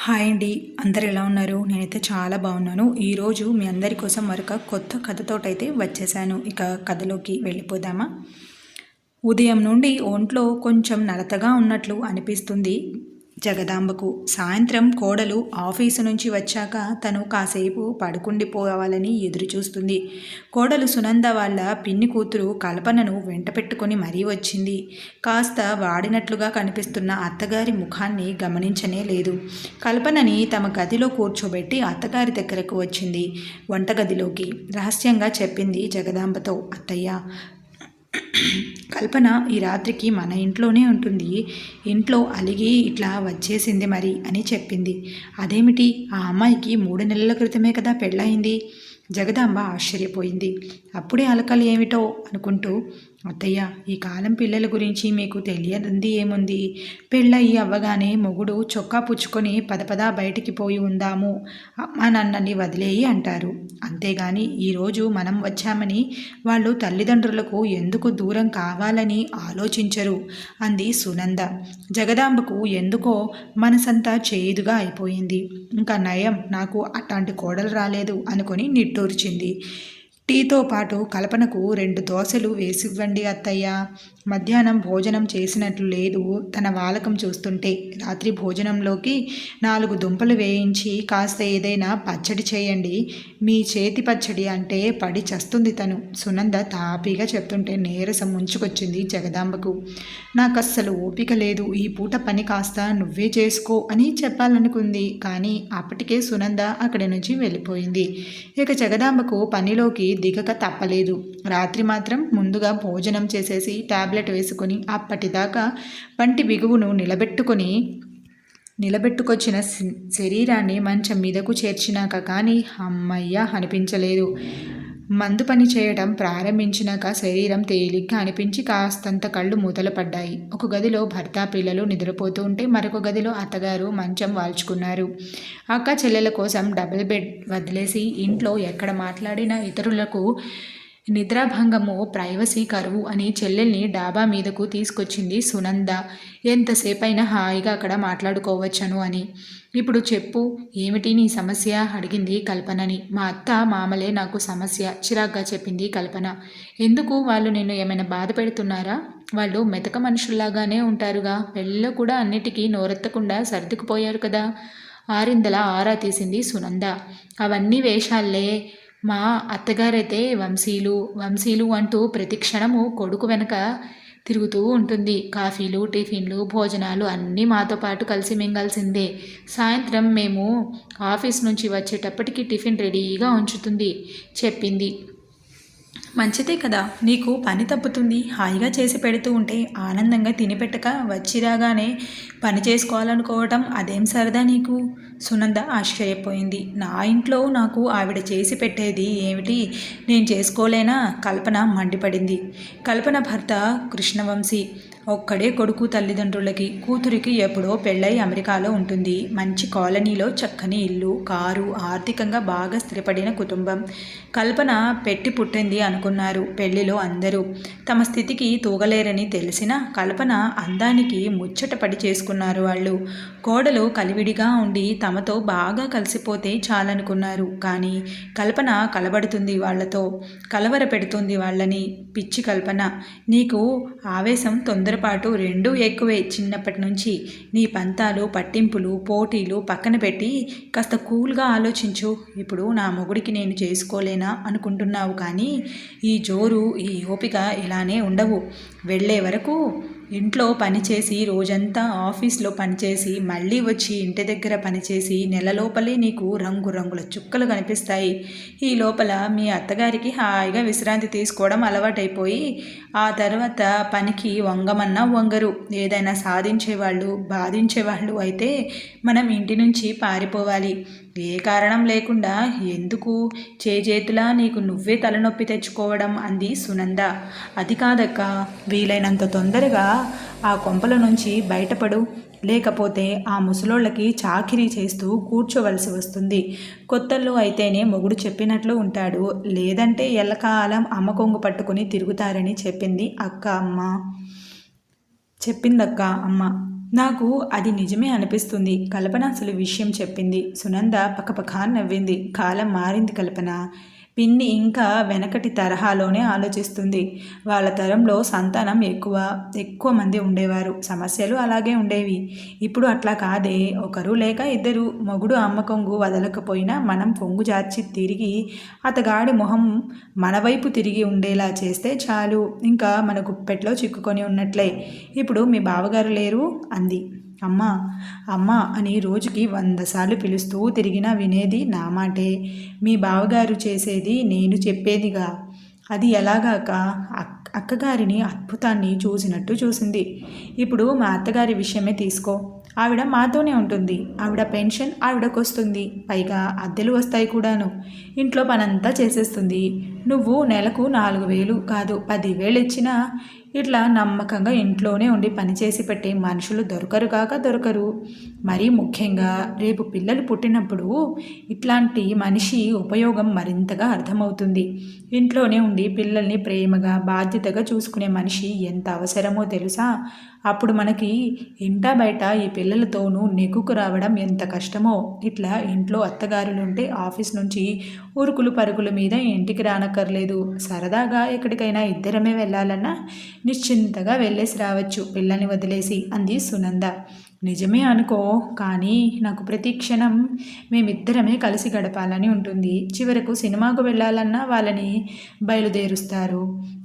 Hi అండి. అందరు ఎలా ఉన్నారు? నేనైతే చాలా బాగున్నాను. ఈరోజు మీ అందరి కోసం మరొక కొత్త కథతోటైతే వచ్చేసాను. ఇక కథలోకి వెళ్ళిపోదామా? ఉదయం నుండి ఒంట్లో కొంచెం నలతగా ఉన్నట్లు అనిపిస్తుంది. జగదాంబకు సాయంత్రం కోడలు ఆఫీసు నుంచి వచ్చాక తను కాసేపు పడుకుండిపోవాలని ఎదురుచూస్తుంది. కోడలు సునంద వాళ్ళ పిన్ని కూతురు కల్పనను వెంట పెట్టుకుని మరీ వచ్చింది. కాస్త వాడినట్లుగా కనిపిస్తున్న అత్తగారి ముఖాన్ని గమనించనే లేదు. కల్పనని తమ గదిలో కూర్చోబెట్టి అత్తగారి దగ్గరకు వచ్చింది. వంటగదిలోకి రహస్యంగా చెప్పింది జగదాంబతో అత్తయ్య కల్పన ఈ రాత్రికి మన ఇంట్లోనే ఉంటుంది. ఇంట్లో అలిగి ఇట్లా వచ్చేసింది మరి అని చెప్పింది. అదేమిటి? ఆ అమ్మాయికి మూడు నెలల క్రితమే కదా పెళ్ళయింది. జగదాంబ ఆశ్చర్యపోయింది. అప్పుడే అలకలు ఏమిటో అనుకుంటూ అత్తయ్య ఈ కాలం పిల్లల గురించి మీకు తెలియదంది ఏముంది? పెళ్ళయి అవ్వగానే మొగుడు చొక్కా పుచ్చుకొని పదపదా బయటికి పోయి ఉందాము. అమ్మ నన్నని వదిలేయి అంటారు. అంతేగాని ఈరోజు మనం వచ్చామని వాళ్ళు తల్లిదండ్రులకు ఎందుకు దూరం కావాలని ఆలోచించరు అంది సునంద. జగదాంబకు ఎందుకో మనసంతా చేదుగా అయిపోయింది. ఇంకా నయం నాకు అట్లాంటి కోడలు రాలేదు అనుకొని నిట్టూర్చింది. టీతో పాటు కల్పనకు రెండు దోశలు వేసివ్వండి అత్తయ్య. మధ్యాహ్నం భోజనం చేసినట్లు లేదు. తన వాలకం చూస్తుంటే రాత్రి భోజనంలోకి నాలుగు దుంపలు వేయించి కాస్త ఏదైనా పచ్చడి చేయండి. మీ చేతి పచ్చడి అంటే పడి చస్తుంది తను. సునంద తాపీగా చెప్తుంటే నీరసం ముంచుకొచ్చింది జగదాంబకు. నాకు అస్సలు ఓపిక లేదు. ఈ పూట పని కాస్త నువ్వే చేసుకో అని చెప్పాలనుకుంది. కానీ అప్పటికే సునంద అక్కడి నుంచి వెళ్ళిపోయింది. ఇక జగదాంబకు పనిలోకి దిగక తప్పలేదు. రాత్రి మాత్రం ముందుగా భోజనం చేసేసి టాబ్లెట్ వేసుకొని అప్పటిదాకా పంటి బిగువును నిలబెట్టుకొని నిలబెట్టుకొచ్చిన శరీరాన్ని మంచం మీదకు చేర్చినాక కానీ అమ్మయ్య అనిపించలేదు. మందు పని చేయడం ప్రారంభించినాక శరీరం తేలిగ్గా అనిపించి కాస్తంత కళ్ళు మూతలు పడ్డాయి. ఒక గదిలో భర్త పిల్లలు నిద్రపోతూ ఉంటే మరొక గదిలో అత్తగారు మంచం వాల్చుకున్నారు. అక్క చెల్లెల కోసం డబుల్ బెడ్ వదిలేసి ఇంట్లో ఎక్కడ మాట్లాడినా ఇతరులకు నిద్రాభంగము ప్రైవసీ కరువు అని చెల్లెల్ని డాబా మీదకు తీసుకొచ్చింది సునంద. ఎంతసేపైనా హాయిగా అక్కడ మాట్లాడుకోవచ్చను అని. ఇప్పుడు చెప్పు ఏమిటి నీ సమస్య? అడిగింది కల్పనని. మా అత్త మామలే నాకు సమస్య చిరాగ్గా చెప్పింది కల్పన. ఎందుకు? వాళ్ళు నిన్ను ఏమైనా బాధ పెడుతున్నారా? వాళ్ళు మెతక మనుషుల్లాగానే ఉంటారుగా. పెళ్ళిలో కూడా అన్నిటికీ నోరెత్తకుండా సర్దుకుపోయారు కదా? ఆరిందల ఆరా తీసింది సునంద. అవన్నీ వేషాల్లే. మా అత్తగారైతే వంశీలు వంశీలు అంటూ ప్రతి క్షణము కొడుకు వెనక తిరుగుతూ ఉంటుంది. కాఫీలు టిఫిన్లు భోజనాలు అన్నీ మాతో పాటు కలిసి మింగాల్సిందే. సాయంత్రం మేము ఆఫీస్ నుంచి వచ్చేటప్పటికి టిఫిన్ రెడీగా ఉంచుతుంది. చెప్పింది. మంచిదే కదా. నీకు పని తప్పుతుంది. హాయిగా చేసి పెడుతూ ఉంటే ఆనందంగా తినిపెట్టక వచ్చిరాగానే పని చేసుకోవాలనుకోవటం అదేం సరదా నీకు? సునంద ఆశ్చర్యపోయింది. నా ఇంట్లో నాకు ఆవిడ చేసి పెట్టేది ఏమిటి? నేను చేసుకోలేనా? కల్పన మండిపడింది. కల్పన భర్త కృష్ణవంశీ. ఒక్కడే కొడుకు తల్లిదండ్రులకి. కూతురికి ఎప్పుడో పెళ్ళై అమెరికాలో ఉంటుంది. మంచి కాలనీలో చక్కని ఇల్లు కారు ఆర్థికంగా బాగా స్థిరపడిన కుటుంబం. కల్పన పెట్టి పుట్టింది అనుకున్నారు పెళ్ళిలో అందరూ. తమ స్థితికి తూగలేరని తెలిసిన కల్పన అందానికి ముచ్చట పడి చేసుకున్నారు వాళ్ళు. కోడలు కలివిడిగా ఉండి తమతో బాగా కలిసిపోతే చాలనుకున్నారు. కానీ కల్పన కలబడుతుంది వాళ్ళతో కలవర పెడుతుంది వాళ్ళని. పిచ్చి కల్పన. నీకు ఆవేశం తొందర పాటు రెండూ ఎక్కువే. చిన్నప్పటి నుంచి నీ పంతాలు పట్టింపులు పోటీలు పక్కన పెట్టి కాస్త కూల్గా ఆలోచించు. ఇప్పుడు నా మొగుడికి నేను చేసుకోలేనా అనుకుంటున్నావు కానీ ఈ జోరు ఈ ఓపిక ఇలానే ఉండవు. వెళ్ళే వరకు ఇంట్లో పనిచేసి రోజంతా ఆఫీస్లో పనిచేసి మళ్ళీ వచ్చి ఇంటి దగ్గర పనిచేసి నెల లోపలే నీకు రంగురంగుల చుక్కలు కనిపిస్తాయి. ఈ లోపల మీ అత్తగారికి హాయిగా విశ్రాంతి తీసుకోవడం అలవాటైపోయి ఆ తర్వాత పనికి వంగమన్నా వంగరు. ఏదైనా సాధించేవాళ్ళు బాధించేవాళ్ళు అయితే మనం ఇంటి నుంచి పారిపోవాలి. ఏ కారణం లేకుండా ఎందుకు చేజేతులా నీకు నువ్వే తలనొప్పి తెచ్చుకోవడం అంది సునంద. అది కాదక్క వీలైనంత తొందరగా ఆ కొంపల నుంచి బయటపడు. లేకపోతే ఆ ముసలోళ్ళకి చాకిరీ చేస్తూ కూర్చోవలసి వస్తుంది. కొత్తల్లో అయితేనే మొగుడు చెప్పినట్లు ఉంటాడు. లేదంటే ఎల్లకాలం అమ్మ కొంగు పట్టుకుని తిరుగుతారని చెప్పింది అక్క అమ్మ. చెప్పిందక్క అమ్మ. నాకు అది నిజమే అనిపిస్తుంది. కల్పన అసలు విషయం చెప్పింది. సునంద పక్కపక్క నవ్వింది. కాలం మారింది కల్పన. పిన్ని ఇంకా వెనకటి తరహాలోనే ఆలోచిస్తుంది. వాళ్ళ తరంలో సంతానం ఎక్కువ ఎక్కువ మంది ఉండేవారు. సమస్యలు అలాగే ఉండేవి. ఇప్పుడు అట్లా కాదే. ఒకరు లేక ఇద్దరు. మొగుడు అమ్మ కొంగు వదలకపోయినా మనం కొంగు జార్చి తిరిగి అతగాడి మొహం మన వైపు తిరిగి ఉండేలా చేస్తే చాలు. ఇంకా మన గుప్పెట్లో చిక్కుకొని ఉన్నట్లే. ఇప్పుడు మీ బావగారు లేరు? అంది. అమ్మా అమ్మా అని రోజుకి వంద సార్లు పిలుస్తూ తిరిగినా వినేది నా మాటే. మీ బావగారు చేసేది నేను చెప్పేదిగా. అది ఎలాగాక? అక్ అక్కగారిని అద్భుతాన్ని చూసినట్టు చూసింది. ఇప్పుడు మా అత్తగారి విషయమే తీసుకో. ఆవిడ మాతోనే ఉంటుంది. ఆవిడ పెన్షన్ ఆవిడకు వస్తుంది పైగా అద్దెలు వస్తాయి కూడాను. ఇంట్లో పనంతా చేసేస్తుంది. నువ్వు నెలకు నాలుగు వేలు కాదు పదివేలు ఇచ్చినా ఇట్లా నమ్మకంగా ఇంట్లోనే ఉండి పనిచేసి పెట్టే మనుషులు దొరకరు కాక దొరకరు. మరీ ముఖ్యంగా రేపు పిల్లలు పుట్టినప్పుడు ఇట్లాంటి మనిషి ఉపయోగం మరింతగా అర్థమవుతుంది. ఇంట్లోనే ఉండి పిల్లల్ని ప్రేమగా బాధ్యతగా చూసుకునే మనిషి ఎంత అవసరమో తెలుసా? అప్పుడు మనకి ఇంట బయట ఈ పిల్లలతోనూ నెగ్గుకు రావడం ఎంత కష్టమో? ఇట్లా ఇంట్లో అత్తగారులుంటే ఆఫీస్ నుంచి ఉరుకులు పరుగుల మీద ఇంటికి రానక్కర్లేదు. సరదాగా ఎక్కడికైనా ఇద్దరమే వెళ్ళాలన్నా నిశ్చింతగా వెళ్ళేసి రావచ్చు. పిల్లల్ని వదిలేసి అంది సునంద. నిజమే అనుకో కానీ నాకు ప్రతి క్షణం మేమిద్దరమే కలిసి గడపాలని ఉంటుంది. చివరకు సినిమాకు వెళ్ళాలన్నా వాళ్ళని బయలుదేరుస్తారు.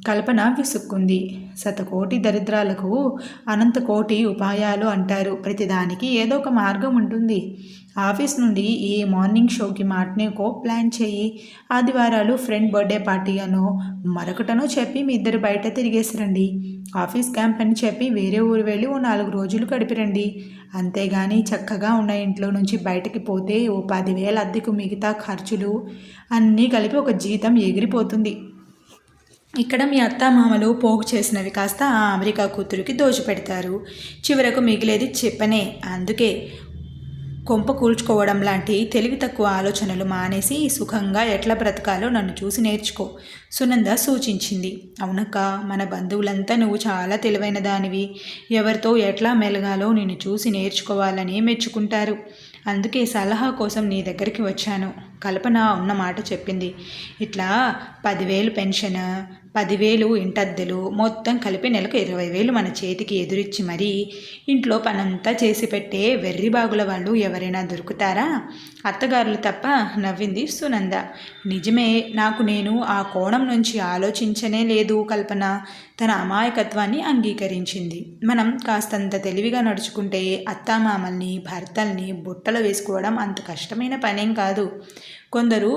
కల్పన విసుక్కుంది. శతకోటి దరిద్రాలకు అనంతకోటి ఉపాయాలు అంటారు. ప్రతిదానికి ఏదో ఒక మార్గం ఉంటుంది. ఆఫీస్ నుండి ఈ మార్నింగ్ షోకి మాట్నేకో ప్లాన్ చేయి. ఆదివారాలు ఫ్రెండ్ బర్త్డే పార్టీ అనో మరొకటనో చెప్పి మీ ఇద్దరు బయట తిరిగేసిరండి ఆఫీస్ క్యాంప్ అని చెప్పి వేరే ఊరు వెళ్ళి ఓ నాలుగు రోజులు గడిపిరండి అంతేగాని చక్కగా ఉన్న ఇంట్లో నుంచి బయటకి పోతే ఓ పదివేల అద్దెకు మిగతా ఖర్చులు అన్నీ కలిపి ఒక జీతం ఎగిరిపోతుంది. ఇక్కడ మీ అత్తామామలు పోగు చేసినవి కాస్త ఆ అమెరికా కూతురికి దోచిపెడతారు చివరకు మిగిలేది చెప్పనే. అందుకే కొంప కూల్చుకోవడం లాంటి తెలివి తక్కువ ఆలోచనలు మానేసి సుఖంగా ఎట్లా బ్రతకాలో నన్ను చూసి నేర్చుకో సునంద సూచించింది. అవునక్క మన బంధువులంతా నువ్వు చాలా తెలివైన దానివి. ఎవరితో ఎట్లా మెలగాలో నిన్ను చూసి నేర్చుకోవాలని మెచ్చుకుంటారు. అందుకే సలహా కోసం నీ దగ్గరికి వచ్చాను. కల్పన ఉన్న మాట చెప్పింది. ఇట్లా పదివేలు పెన్షన్ పదివేలు ఇంటద్దెలు మొత్తం కలిపి నెలకు ఇరవై వేలు మన చేతికి ఎదురిచ్చి మరీ ఇంట్లో పనంతా చేసి పెట్టే వెర్రి బాగుల వాళ్ళు ఎవరైనా దొరుకుతారా? అత్తగారులు తప్ప నవ్వింది సునంద. నిజమే నాకు నేను ఆ కోణం నుంచి ఆలోచించనే లేదు కల్పన. తన అమాయకత్వాన్ని అంగీకరించింది. మనం కాస్తంత తెలివిగా నడుచుకుంటే అత్తామామల్ని భర్తల్ని బుట్టలు వేసుకోవడం అంత కష్టమైన పనేం కాదు. కొందరు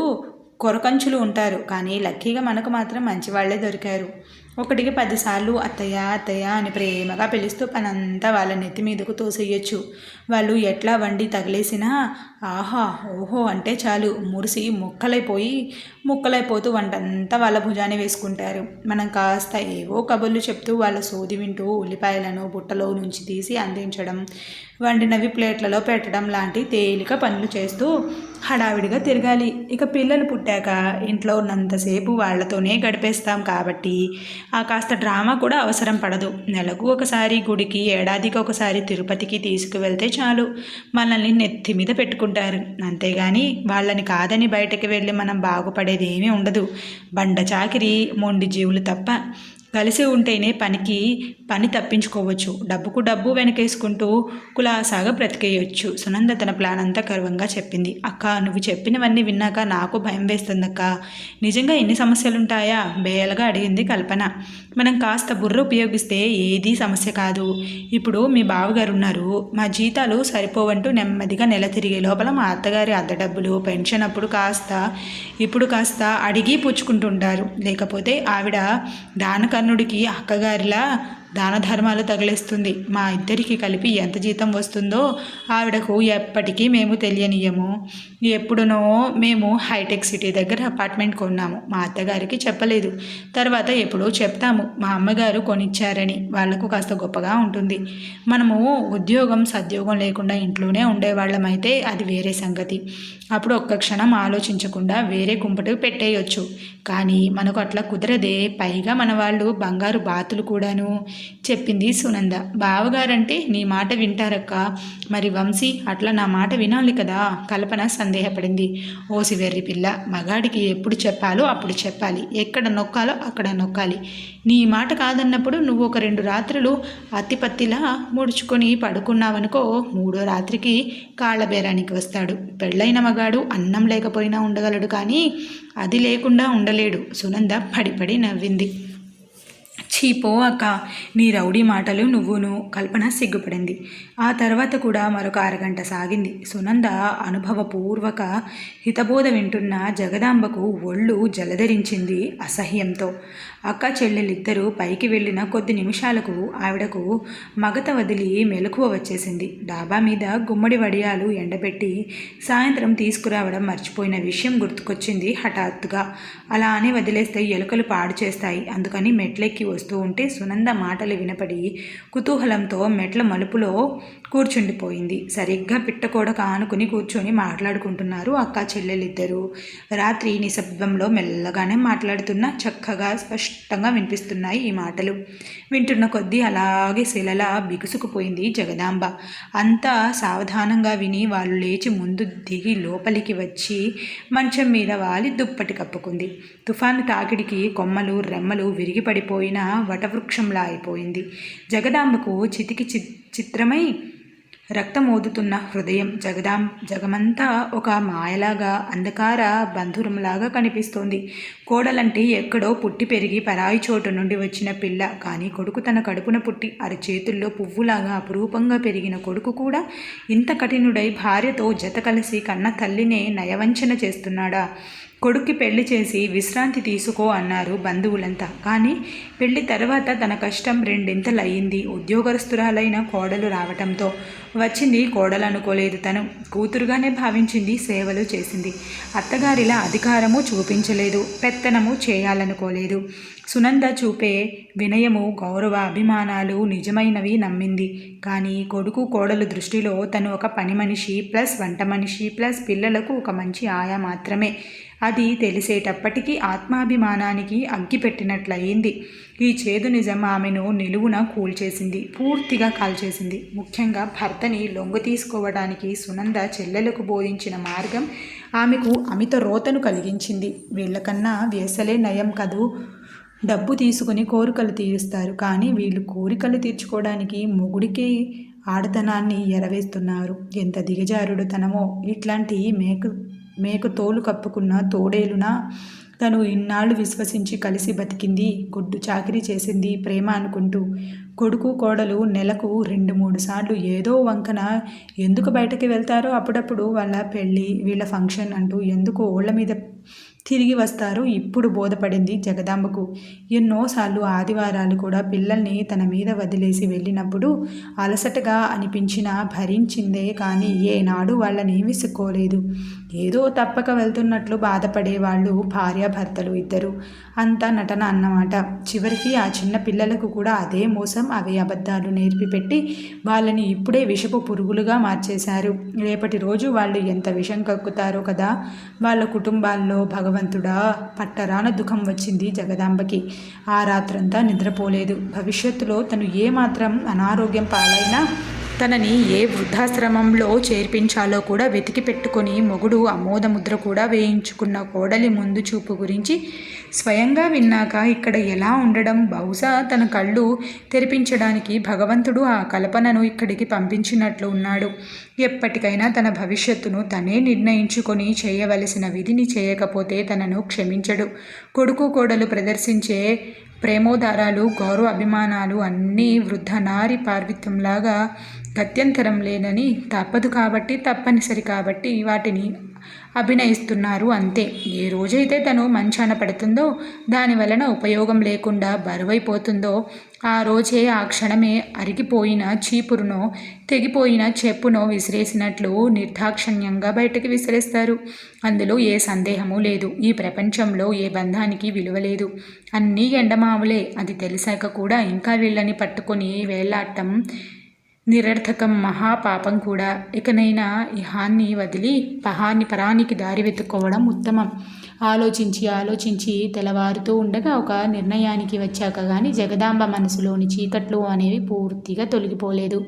కొరకంచులు ఉంటారు. కానీ లక్కీగా మనకు మాత్రం మంచి వాళ్ళే దొరికారు. ఒకటికి పదిసార్లు అత్తయ్య అత్తయ్య అని ప్రేమగా పిలుస్తూ పనంతా వాళ్ళ నెత్తి మీదకు తోసేయచ్చు. వాళ్ళు ఎట్లా వండి తగిలేసినా ఆహా ఓహో అంటే చాలు. మురిసి ముక్కలైపోయి ముక్కలైపోతూ వంటంతా వాళ్ళ భుజాన్ని వేసుకుంటారు. మనం కాస్త ఏవో కబుర్లు చెప్తూ వాళ్ళ సోది వింటూ ఉల్లిపాయలను బుట్టలో నుంచి తీసి అందించడం వండినవి ప్లేట్లలో పెట్టడం లాంటి తేలిక పనులు చేస్తూ హడావిడిగా తిరగాలి. ఇక పిల్లలు పుట్టాక ఇంట్లో ఉన్నంతసేపు వాళ్ళతోనే గడిపేస్తాం కాబట్టి ఆ కాస్త డ్రామా కూడా అవసరం పడదు. నెలకు ఒకసారి గుడికి ఏడాదికి ఒకసారి తిరుపతికి తీసుకువెళ్తే చాలు. మనల్ని నెత్తి మీద ఉంటారు. అంతేగాని వాళ్ళని కాదని బయటకు వెళ్ళి మనం బాగుపడేది ఏమీ ఉండదు. బండ చాకిరి మొండి జీవులు తప్ప. కలిసి ఉంటేనే పనికి పని తప్పించుకోవచ్చు. డబ్బుకు డబ్బు వెనకేసుకుంటూ కులాసాగా బ్రతికేయచ్చు. సునంద తన ప్లాన్ అంతా గర్వంగా చెప్పింది. అక్క నువ్వు చెప్పినవన్నీ విన్నాక నాకు భయం వేస్తుందక్క. నిజంగా ఎన్ని సమస్యలుంటాయా? బేయలుగా అడిగింది కల్పన. మనం కాస్త బుర్ర ఉపయోగిస్తే ఏదీ సమస్య కాదు. ఇప్పుడు మీ బావగారు ఉన్నారు మా జీతాలు సరిపోవంటూ నెమ్మదిగా నెల తిరిగే లోపల మా అత్తగారి అద్దె డబ్బులు పెన్షన్ అప్పుడు కాస్త ఇప్పుడు కాస్త అడిగి పుచ్చుకుంటుంటారు. లేకపోతే ఆవిడ దానకర్ణుడికి అక్కగారిలా దాన ధర్మాలు తగిలేస్తుంది. మా ఇద్దరికి కలిపి ఎంత జీతం వస్తుందో ఆవిడకు ఎప్పటికీ మేము తెలియనియము ఎప్పుడునో మేము హైటెక్ సిటీ దగ్గర అపార్ట్మెంట్ కొన్నాము. మా అత్తగారికి చెప్పలేదు. తర్వాత ఎప్పుడో చెప్తాము మా అమ్మగారు కొనిచ్చారని. వాళ్ళకు కాస్త గొప్పగా ఉంటుంది. మనము ఉద్యోగం సద్యోగం లేకుండా ఇంట్లోనే ఉండేవాళ్ళమైతే అది వేరే సంగతి. అప్పుడు ఒక్క క్షణం ఆలోచించకుండా వేరే కుంపటి పెట్టేయొచ్చు. కానీ మనకు అట్లా కుదరదే. పైగా మన వాళ్ళు బంగారు బాతులు కూడాను చెప్పింది సునంద. బావగారంటే నీ మాట వింటారక్క. మరి వంశీ అట్లా నా మాట వినాలి కదా? కల్పన సందేహపడింది. ఓసి వెర్రి పిల్ల మగాడికి ఎప్పుడు చెప్పాలో అప్పుడు చెప్పాలి. ఎక్కడ నొక్కాలో అక్కడ నొక్కాలి. నీ మాట కాదన్నప్పుడు నువ్వు ఒక రెండు రాత్రులు అత్తిపత్తిలా ముడుచుకొని పడుకున్నావనుకో మూడో రాత్రికి కాళ్ళబేరానికి వస్తాడు. పెళ్ళైన మగాడు అన్నం లేకపోయినా ఉండగలడు కానీ అది లేకుండా ఉండలేడు. సునంద పడిపడి నవ్వింది. చీపో అక్క నీ రౌడీ మాటలు నువ్వును కల్పన సిగ్గుపడింది. ఆ తర్వాత కూడా మరొక అరగంట సాగింది. సునంద అనుభవపూర్వక హితబోధ వింటున్న జగదాంబకు ఒళ్ళు జలధరించింది అసహ్యంతో. అక్క చెల్లెలిద్దరూ పైకి వెళ్ళిన కొద్ది నిమిషాలకు ఆవిడకు మగత వదిలి మెలకువ వచ్చేసింది. డాబా మీద గుమ్మడి వడియాలు ఎండబెట్టి సాయంత్రం తీసుకురావడం మర్చిపోయిన విషయం గుర్తుకొచ్చింది హఠాత్తుగా. అలా అని వదిలేస్తే ఎలుకలు పాడు చేస్తాయి. అందుకని మెట్లెక్కి వస్తూ ఉంటే సునంద మాటలు వినపడి కుతూహలంతో మెట్ల మలుపులో కూర్చుండిపోయింది. సరిగ్గా పిట్ట కూడా కానుకుని కూర్చొని మాట్లాడుకుంటున్నారు అక్క చెల్లెలిద్దరూ. రాత్రి నిశ్శబ్దంలో మెల్లగానే మాట్లాడుతున్న చక్కగా స్పష్టంగా వినిపిస్తున్నాయి ఈ మాటలు. వింటున్న కొద్దీ అలాగే శిలలా బిగుసుకుపోయింది జగదాంబ. అంతా సావధానంగా విని వాళ్ళు లేచి ముందు దిగి లోపలికి వచ్చి మంచం మీద వాలి దుప్పటి కప్పుకుంది. తుఫాను తాకిడికి కొమ్మలు రెమ్మలు విరిగిపడిపోయిన వటవృక్షంలా అయిపోయింది. జగదాంబకు చితికి చి చిత్రమై రక్తమోదుతున్న హృదయం జగదాం జగమంతా ఒక మాయలాగా అంధకార బంధురంలాగా కనిపిస్తోంది. కోడలంటే ఎక్కడో పుట్టి పెరిగి పరాయి చోటు నుండి వచ్చిన పిల్ల. కానీ కొడుకు తన కడుపున పుట్టి అరచేతుల్లో పువ్వులాగా అపురూపంగా పెరిగిన కొడుకు కూడా ఇంత కఠినుడై భార్యతో జత కలిసి కన్న తల్లినే నయవంచన చేస్తున్నాడా? కొడుక్కి పెళ్ళి చేసి విశ్రాంతి తీసుకో అన్నారు బంధువులంతా. కానీ పెళ్ళి తర్వాత తన కష్టం రెండింతలు అయ్యింది ఉద్యోగస్తురాలైన కోడలు రావటంతో వచ్చింది కోడలు అనుకోలేదు తను కూతురుగానే భావించింది సేవలు చేసింది. అత్తగారిలా అధికారము చూపించలేదు పెత్తనము చేయాలనుకోలేదు. సునంద చూపే వినయము గౌరవ అభిమానాలు నిజమైనవి నమ్మింది. కానీ కొడుకు కోడలు దృష్టిలో తను ఒక పని మనిషి ప్లస్ వంట మనిషి ప్లస్ పిల్లలకు ఒక మంచి ఆయా మాత్రమే. అది తెలిసేటప్పటికీ ఆత్మాభిమానానికి అగ్గిపెట్టినట్లయింది. ఈ చేదు నిజం ఆమెను నిలువున కూల్చేసింది పూర్తిగా కాల్చేసింది. ముఖ్యంగా భర్తని లొంగ తీసుకోవడానికి సునంద చెల్లెలకు బోధించిన మార్గం ఆమెకు అమిత రోతను కలిగించింది. వీళ్ళకన్నా వ్యసలే నయం కదూ? డబ్బు తీసుకుని కోరికలు తీరుస్తారు. కానీ వీళ్ళు కోరికలు తీర్చుకోవడానికి మొగుడికి ఆడతనాన్ని ఎరవేస్తున్నారు. ఎంత దిగజారుడు తనమో ఇట్లాంటి మేకు మేకు తోలు కప్పుకున్న తోడేలున తను ఇన్నాళ్ళు విశ్వసించి కలిసి బతికింది గుడ్డు చాకరీ చేసింది ప్రేమ అనుకుంటూ. కొడుకు కోడలు నెలకు రెండు మూడు సార్లు ఏదో వంకన ఎందుకు బయటకి వెళ్తారో అప్పుడప్పుడు వాళ్ళ పెళ్ళి వీళ్ళ ఫంక్షన్ అంటూ ఎందుకు ఓళ్ళ మీద తిరిగి వస్తారు ఇప్పుడు బోధపడింది జగదాంబకు. ఎన్నోసార్లు ఆదివారాలు కూడా పిల్లల్ని తన మీద వదిలేసి వెళ్ళినప్పుడు అలసటగా అనిపించినా భరించిందే కానీ ఏనాడు వాళ్ళని విసుక్కోలేదు ఏదో తప్పక వెళ్తున్నట్లు బాధపడేవాళ్ళు భార్యాభర్తలు ఇద్దరు. అంతా నటన అన్నమాట. చివరికి ఆ చిన్న పిల్లలకు కూడా అదే మోసం అవే అబద్ధాలు నేర్పిపెట్టి వాళ్ళని ఇప్పుడే విషపు పురుగులుగా మార్చేశారు. రేపటి రోజు వాళ్ళు ఎంత విషం కక్కుతారో కదా! వాళ్ళ కుటుంబాల్లో భగవంతుడా పట్టరాన దుఃఖం వచ్చింది జగదాంబకి. ఆ రాత్రంతా నిద్రపోలేదు. భవిష్యత్తులో తను ఏమాత్రం అనారోగ్యం పాలైనా తనని ఏ వృద్ధాశ్రమంలో చేర్పించాలో కూడా వెతికి పెట్టుకొని మొగుడు అమోదముద్ర కూడా వేయించుకున్న కోడలి ముందు చూపు గురించి స్వయంగా విన్నాక ఇక్కడ ఎలా ఉండడం బహుశా తన కళ్ళు తెరిపించడానికి భగవంతుడు ఆ కల్పనను ఇక్కడికి పంపించినట్లు ఉన్నాడు. ఎప్పటికైనా తన భవిష్యత్తును తనే నిర్ణయించుకొని చేయవలసిన విధిని చేయకపోతే తనను క్షమించడు. కొడుకు కోడలు ప్రదర్శించే ప్రేమోదారాలు గౌరవ అభిమానాలు అన్నీ వృద్ధ నారి పార్విత్యంలాగా గత్యంతరం లేనని తప్పదు కాబట్టి తప్పనిసరి కాబట్టి వాటిని అభినయిస్తున్నారు అంతే. ఏ రోజైతే తను మంచాన పడుతుందో దాని వలన ఉపయోగం లేకుండా బరువైపోతుందో ఆ రోజే ఆ క్షణమే అరిగిపోయిన చీపురునో తెగిపోయిన చెప్పునో విసిరేసినట్లు నిర్దాక్షణ్యంగా బయటకు విసిరేస్తారు. అందులో ఏ సందేహము లేదు. ఈ ప్రపంచంలో ఏ బంధానికి విలువ లేదు. అన్నీ ఎండమావులే. అది తెలిసాక కూడా ఇంకా వీళ్ళని పట్టుకొని వేలాడటం నిరర్థకం మహాపాపం కూడా. ఇకనైనా ఇహాన్ని వదిలి పహాన్ని పరానికి దారి వెతుక్కోవడం ఉత్తమం. ఆలోచించి ఆలోచించి తెల్లవారుతూ ఉండగా ఒక నిర్ణయానికి వచ్చాక కానీ జగదాంబ మనసులోని చీకట్లు అనేవి పూర్తిగా తొలగిపోలేదు.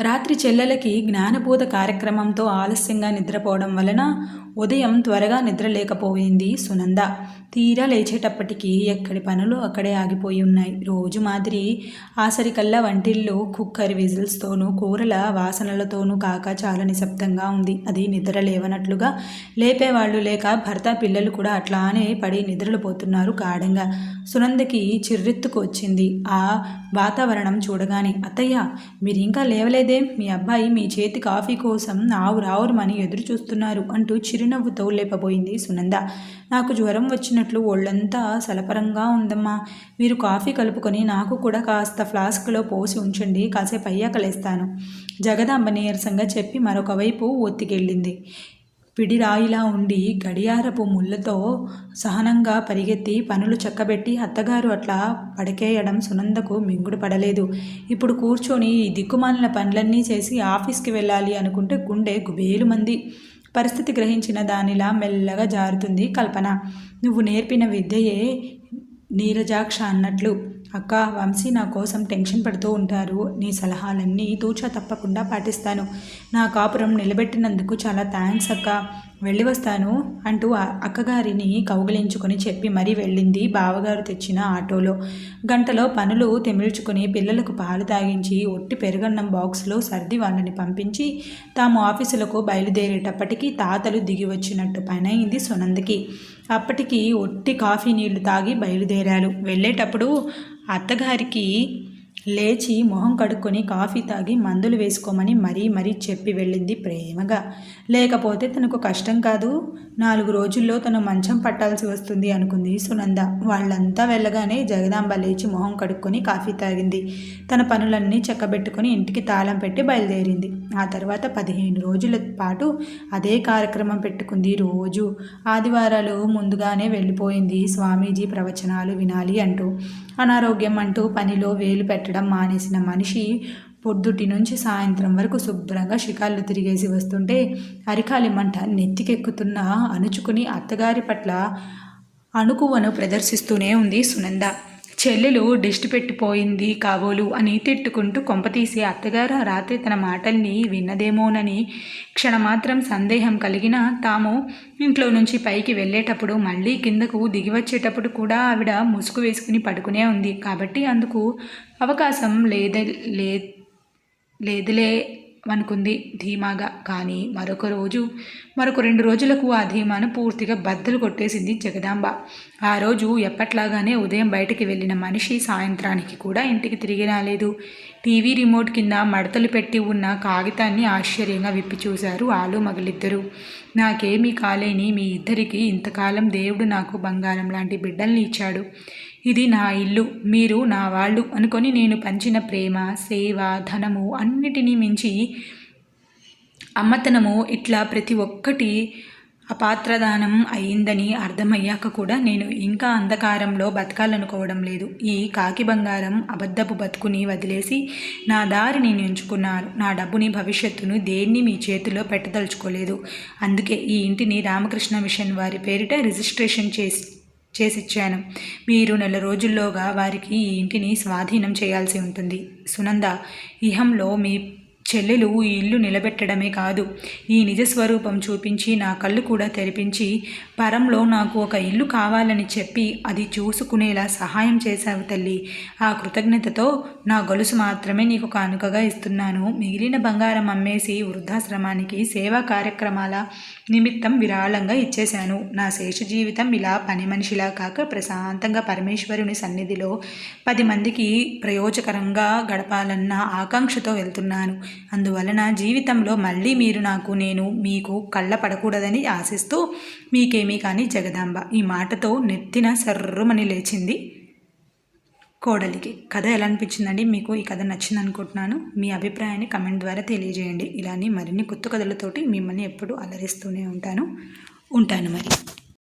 రాత్రి చెల్లెలకి జ్ఞానబోధ కార్యక్రమంతో ఆలస్యంగా నిద్రపోవడం వలన ఉదయం త్వరగా నిద్రలేకపోయింది సునంద. తీరా లేచేటప్పటికీ ఎక్కడి పనులు అక్కడే ఆగిపోయి ఉన్నాయి. రోజు మాదిరి ఆసరికల్లా వంటిల్లు కుక్కర్ విజిల్స్తోనూ కూరల వాసనలతోనూ కాక చాలా నిశ్శబ్దంగా ఉంది. అది నిద్ర లేవనట్లుగా లేపేవాళ్ళు లేక భర్త పిల్లలు కూడా అట్లానే పడి నిద్రలు పోతున్నారు గాఢంగా. సునందకి చిర్రెత్తుకు వచ్చింది. ఆ వాతావరణం చూడగానే అత్తయ్య మీరు ఇంకా లేవలేదే? మీ అబ్బాయి మీ చేతి కాఫీ కోసం ఆవు రావురమని ఎదురు చూస్తున్నారు అంటూ చిరునవ్వుతో లేపబోయింది సునంద. నాకు జ్వరం వచ్చినట్లు ఒళ్ళంతా సలపరంగా ఉందమ్మా. మీరు కాఫీ కలుపుకొని నాకు కూడా కాస్త ఫ్లాస్క్లో పోసి ఉంచండి కాసేపు అయ్యాక లేస్తాను. జగదాంబ నీరసంగా చెప్పి మరొక వైపు ఒత్తికెళ్ళింది. పిడిరాయిలా ఉండి గడియారపు ముళ్ళతో సహనంగా పరిగెత్తి పనులు చక్కబెట్టి అత్తగారు అట్లా పడకేయడం సునందకు మింగుడు పడలేదు. ఇప్పుడు కూర్చొని ఈ దిక్కుమాలిన పనులన్నీ చేసి ఆఫీస్కి వెళ్ళాలి అనుకుంటే గుండె గుబేలు మంది పరిస్థితి గ్రహించిన దానిలా మెల్లగా జారుతుంది కల్పన. నువ్వు నేర్పిన విద్యయే నీరజాక్ష అన్నట్లు. అక్క వంశీ నా కోసం టెన్షన్ పడుతూ ఉంటారు. నీ సలహాలన్నీ తూచా తప్పకుండా పాటిస్తాను. నా కాపురం నిలబెట్టినందుకు చాలా థ్యాంక్స్ అక్క. వెళ్ళి వస్తాను అంటూ అక్కగారిని కౌగిలించుకొని చెప్పి మరీ వెళ్ళింది బావగారు తెచ్చిన ఆటోలో. గంటలో పనులు తెమిల్చుకుని పిల్లలకు పాలు తాగించి ఒట్టి పెరుగన్నం బాక్స్లో సర్ది వాళ్ళని పంపించి తాము ఆఫీసులకు బయలుదేరేటప్పటికీ తాతలు దిగి వచ్చినట్టు పనైంది సునందకి. అప్పటికి ఒట్టి కాఫీ నీళ్ళు తాగి బయలుదేరారు. వెళ్ళేటప్పుడు అత్తగారికి లేచి మొహం కడుక్కొని కాఫీ తాగి మందులు వేసుకోమని మరీ మరీ చెప్పి వెళ్ళింది ప్రేమగా. లేకపోతే తనకు కష్టం కాదు. నాలుగు రోజుల్లో తను మంచం పట్టాల్సి వస్తుంది అనుకుంది సునంద. వాళ్ళంతా వెళ్ళగానే జగదాంబ లేచి మొహం కడుక్కొని కాఫీ తాగింది. తన పనులన్నీ చెక్కబెట్టుకుని ఇంటికి తాళం పెట్టి బయలుదేరింది. ఆ తర్వాత పదిహేను రోజుల పాటు అదే కార్యక్రమం పెట్టుకుంది రోజు. ఆదివారాలు ముందుగానే వెళ్ళిపోయింది స్వామీజీ ప్రవచనాలు వినాలి అంటూ. అనారోగ్యం అంటూ పనిలో వేలు పెట్టడం మానేసిన మనిషి పొద్దుటి నుంచి సాయంత్రం వరకు శుభ్రంగా షికాళ్ళు తిరిగేసి వస్తుంటే అరికాలి మంట నెత్తికెక్కుతున్న అణుచుకుని అత్తగారి పట్ల అణుకువను ప్రదర్శిస్తూనే ఉంది సునంద. చెల్లెలు దిష్టి పెట్టిపోయింది కాబోలు అని తిట్టుకుంటూ కొంపతీసి అత్తగారు రాత్రి తన మాటల్ని విన్నదేమోనని క్షణమాత్రం సందేహం కలిగిన తాము ఇంట్లో నుంచి పైకి వెళ్ళేటప్పుడు మళ్ళీ కిందకు దిగి వచ్చేటప్పుడు కూడా ఆవిడ ముసుగు వేసుకుని పడుకునే ఉంది. కాబట్టి అందుకు అవకాశం లేదే లే లేదులే అనుకుంది ధీమాగా. కానీ మరొక రోజు మరొక రెండు రోజులకు ఆ ధీమాను పూర్తిగా బద్దలు కొట్టేసింది జగదాంబ. ఆ రోజు ఎప్పట్లాగానే ఉదయం బయటికి వెళ్ళిన మనిషి సాయంత్రానికి కూడా ఇంటికి తిరిగి రాలేదు. టీవీ రిమోట్ కింద మడతలు పెట్టి ఉన్న కాగితాన్ని ఆశ్చర్యంగా విప్పి చూశారు ఆలు మగలిద్దరూ. నాకేమీ కాలేని మీ ఇద్దరికి ఇంతకాలం దేవుడు నాకు బంగారం లాంటి బిడ్డల్ని ఇచ్చాడు. ఇది నా ఇల్లు మీరు నా వాళ్ళు అనుకొని నేను పంచిన ప్రేమ సేవ ధనము అన్నిటినీ మించి అమ్మతనము ఇట్లా ప్రతి ఒక్కటి అపాత్రదానం అయిందని అర్థమయ్యాక కూడా నేను ఇంకా అంధకారంలో బతకాలనుకోవడం లేదు. ఈ కాకి బంగారం అబద్ధపు బతుకుని వదిలేసి నా దారి నేను ఎంచుకున్నాను నా డబ్బుని భవిష్యత్తును దేన్ని మీ చేతిలో పెట్టదలుచుకోలేదు. అందుకే ఈ ఇంటిని రామకృష్ణ మిషన్ వారి పేరిట రిజిస్ట్రేషన్ చేసి చేసిచ్చాను. మీరు నెల రోజుల్లోగా వారికి ఈ ఇంటిని స్వాధీనం చేయాల్సి ఉంటుంది. సునంద ఇహంలో మీ చెల్లెలు ఈ ఇల్లు నిలబెట్టడమే కాదు. ఈ నిజస్వరూపం చూపించి నా కళ్ళు కూడా తెరిపించి పరంలో నాకు ఒక ఇల్లు కావాలని చెప్పి అది చూసుకునేలా సహాయం చేశావు తల్లి. ఆ కృతజ్ఞతతో నా గొలుసు మాత్రమే నీకు కానుకగా ఇస్తున్నాను. మిగిలిన బంగారం అమ్మేసి వృద్ధాశ్రమానికి సేవా కార్యక్రమాల నిమిత్తం విరాళంగా ఇచ్చేశాను. నా శేష జీవితం ఇలా పని మనిషిలా కాక ప్రశాంతంగా పరమేశ్వరుని సన్నిధిలో పది మందికి ప్రయోజకరంగా గడపాలన్న ఆకాంక్షతో వెళ్తున్నాను. అందువలన జీవితంలో మళ్ళీ మీరు నాకు నేను మీకు కళ్ళ పడకూడదని ఆశిస్తూ మీకేమీ కానీ జగదాంబ ఈ మాటతో నెత్తిన సర్రుమని లేచింది కోడలికి. కథ ఎలా అనిపించిందండి? మీకు ఈ కథ నచ్చింది అనుకుంటున్నాను మీ అభిప్రాయాన్ని కమెంట్ ద్వారా తెలియజేయండి. ఇలానే మరిన్ని కొత్త కథలతోటి మిమ్మల్ని ఎప్పుడూ అలరిస్తూనే ఉంటాను. ఉంటాను మరి.